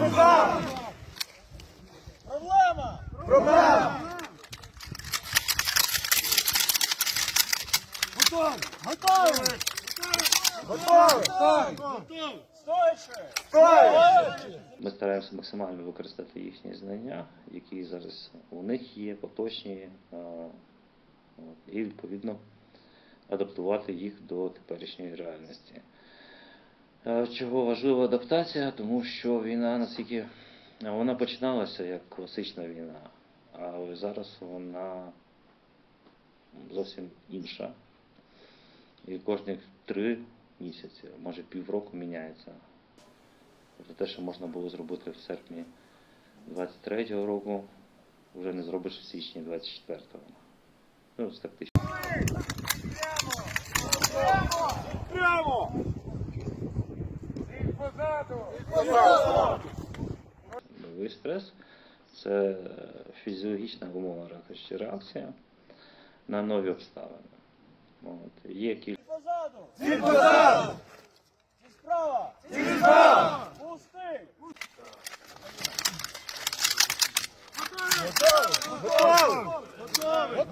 Проблема! Проблема! Готов! Готов! Готов! Готов! Стойше! Стойше! Ми стараємося максимально використати їхні знання, які зараз у них є, поточні, і відповідно адаптувати їх до теперішньої реальності. Е, Чого важлива адаптація? Тому що війна наскільки е, вона починалася як класична війна, але зараз вона зовсім інша. І кожні три місяці, може півроку міняється. Тобто те, що можна було зробити в серпні 23-го року, вже не зробиш в січні 24-го. Ну, з Новий стрес це фізіологічна умова, ракочі реакція на нові обставини. От. Є кілька. Готовий! Готовий! Готовий!